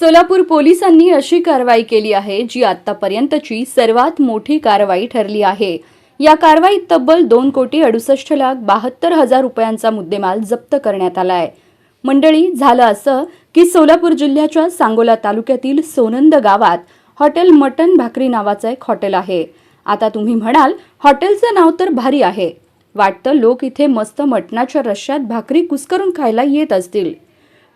सोलापूर पोलिसांनी अशी कारवाई केली आहे जी आतापर्यंतची सर्वात मोठी कारवाई ठरली आहे. या कारवाईत तब्बल दोन कोटी अडुसष्ट लाख बहात्तर हजार रुपयांचा मुद्देमाल जप्त करण्यात आलाय. मंडळी झालं असं की सोलापूर जिल्ह्याच्या सांगोला तालुक्यातील सोनंद गावात हॉटेल मटन भाकरी नावाचं एक हॉटेल आहे. आता तुम्ही म्हणाल हॉटेलचं नाव तर भारी आहे. वाटतं लोक इथे मस्त मटणाच्या रश्श्यात भाकरी कुस्करून खायला येत असतील.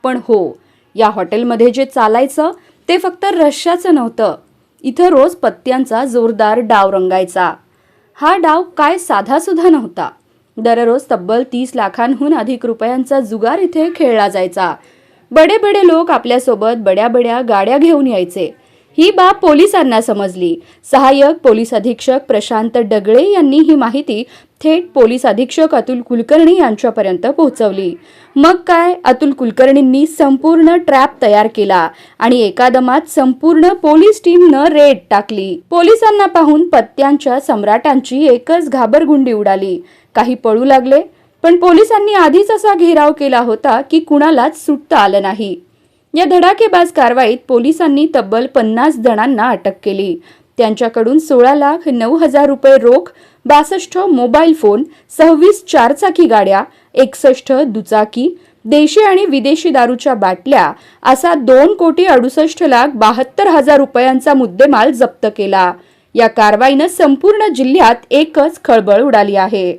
पण हो या हॉटेलमध्ये जे चालायचं ते फक्त रश्याचं नव्हतं. इथं रोज पत्त्यांचा जोरदार डाव रंगायचा. हा डाव काय साधासुद्धा नव्हता. दररोज तब्बल तीस लाखांहून अधिक रुपयांचा जुगार इथे खेळला जायचा. बडे बडे लोक आपल्यासोबत बड्या बड्या गाड्या घेऊन यायचे. ही बाब पोलिसांना समजली. सहाय्यक पोलीस अधीक्षक प्रशांत डगळे यांनी ही माहिती थेट पोलीस अधीक्षक अतुल कुलकर्णी यांच्यापर्यंत पोहोचवली. मग काय? अतुल कुलकर्णींनी संपूर्ण ट्रॅप तयार केला आणि एकादमात संपूर्ण पोलीस टीमनं रेड टाकली. पोलिसांना पाहून पत्त्यांच्या सम्राटांची एकच घाबरगुंडी उडाली. काही पळू लागले पण पोलिसांनी आधीच असा घेराव केला होता की कुणालाच सुटता आलं नाही. या धडाकेबाज कारवाईत पोलिसांनी तब्बल पन्नास जणांना अटक केली. त्यांच्याकडून सोळा लाख नऊ हजार रुपये रोख बासष्ट मोबाईल फोन सव्वीस चारचाकी गाड्या एकसष्ट दुचाकी देशी आणि विदेशी दारूच्या बाटल्या असा दोन कोटी अडुसष्ट लाख बहात्तर हजार रुपयांचा मुद्देमाल जप्त केला. या कारवाईनं संपूर्ण जिल्ह्यात एकच खळबळ उडाली आहे.